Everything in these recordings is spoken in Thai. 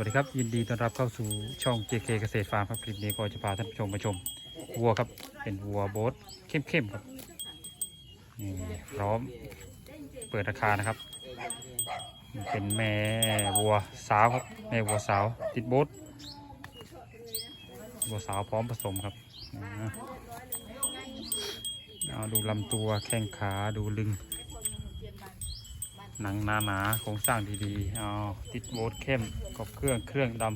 วัสดีครับ ยินดีต้อนรับเข้าสู่ช่อง JK เกษตรฟาร์มครับคลิปนี้ก็จะพาท่านผู้ชมมาชมวัวครับเป็นวัวโบทเข้มๆครับนี่พร้อมเปิดราคานะครับเป็นแม่วัวสาวครับแม่วัวสาวติดโบทวัวสาวพร้อมผสมครับเอาดูลำตัวแข้งขาดูลึง หนังหนาหนาโครงสร้างดีๆเอาติดโบสเข้มกบเครื่องเครื่องดำ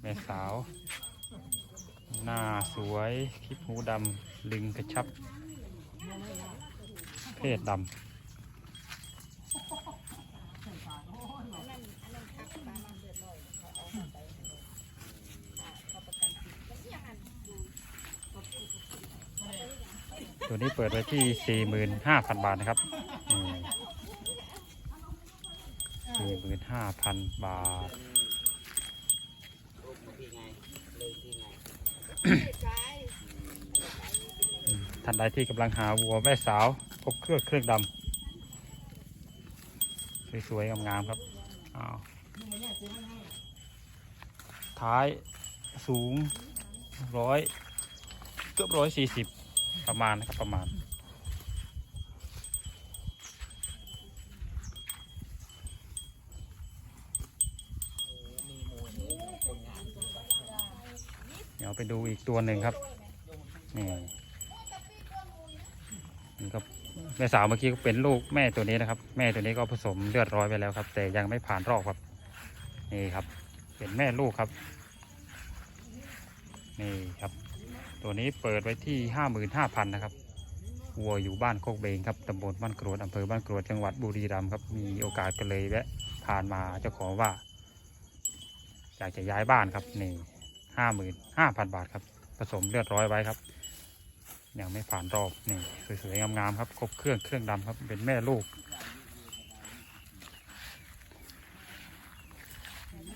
แม่สาว หน้าสวยคลิปหูดำ ลิงกระชับ เพศดำ ตัวนี้เปิดไว้ที่ 45,000 บาทนะครับสี่หมื่นห้าพันบาท ท่านใดที่กำลังหาวัวแม่สาวครบเครื่องเครื่องดำสวยๆงามๆครับอ้าวท้ายสูงร้อยเกือบร้อยสี่สิบ ประมาณนะครับประมาณ เดี๋ยวไปดูอีกตัวหนึ่งครับนี่นี่ครับแม่สาวเมื่อกี้ก็เป็นลูกแม่ตัวนี้นะครับ แม่ตัวนี้ก็ผสมเลือดร้อยไปแล้วครับ แต่ยังไม่ผ่านรอบครับ นี่ครับ เป็นแม่ลูกครับ นี่ครับ ตัวนี้เปิดไว้ที่ห้าหมื่นห้าพันนะครับวัวอยู่บ้านโคกเบงครับตำบลบ้านกรวดอำเภอบ้านกรวดจังหวัดบุรีรัมย์ครับมีโอกาสก็เลยแวะผ่านมาเจ้าของว่าอยากจะย้ายบ้านครับนี่ห้าหมื่นห้าพันบาทครับ ผสมเลือดร้อยไว้ครับ ยังไม่ผ่านรอบนี่สวยๆงามๆครับครบเครื่องเครื่องดำครับเป็นแม่ลูก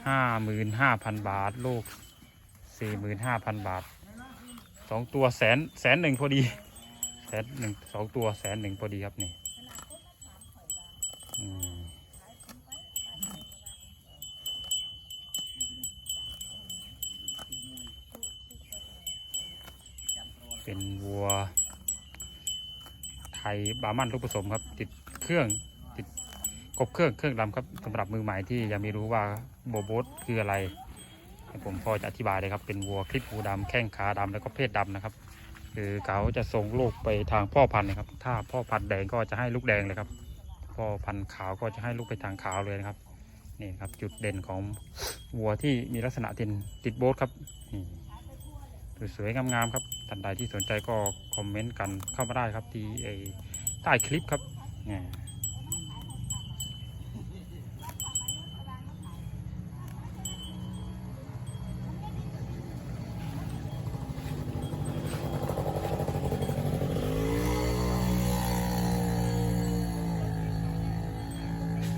ห้าหมื่นห้าพันบาท ลูกสี่หมื่นห้าพันบาท สองตัวแสนแสนหนึ่งพอดีแสนหนึ่งสองตัวแสนหนึ่งพอดีครับนี่เป็นวัว ไทยบามันลูกผสมครับ ติดเครื่องติดกบเครื่องเครื่องดำครับสำหรับมือใหม่ที่ยังไม่รู้ว่าโบโบสคืออะไร ผมพอจะอธิบายเลยครับเป็นวัวคลิปหูดำแข้งขาดำแล้วก็เพศดำนะครับ คือเขาจะส่งลูกไปทางพ่อพันธุ์นะครับ ถ้าพ่อพันธุ์แดงก็จะให้ลูกแดงเลยครับพ่อพันธุ์ขาวก็จะให้ลูกไปทางขาวเลยนะครับนี่ครับจุดเด่นของวัวที่มีลักษณะติดติดโบสครับนี่สวยๆงามๆครับท่านใดที่สนใจก็คอมเมนต์กันเข้ามาได้ครับที่ใต้คลิปครับเนี่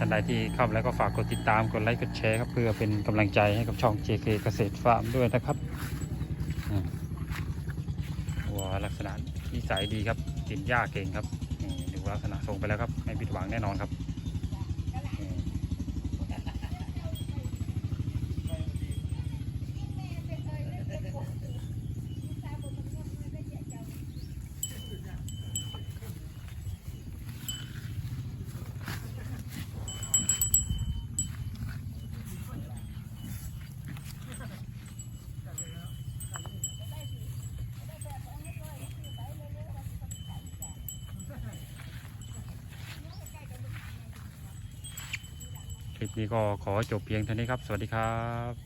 ท่านใดที่เข้ามาแล้วก็ฝากกดติดตามกดไลค์กดแชร์ครับเพื่อเป็นกำลังใจให้กับช่อง JK เกษตรฟาร์มด้วยนะครับวัวลักษณะนิสัยดีครับกินหญ้าเก่งครับนี่ดูลักษณะทรงไปแล้วครับไม่ผิดหวังแน่นอนครับ ลิปนี้ก็ขอจบเพียงเท่านี้ครับ สวัสดีครับ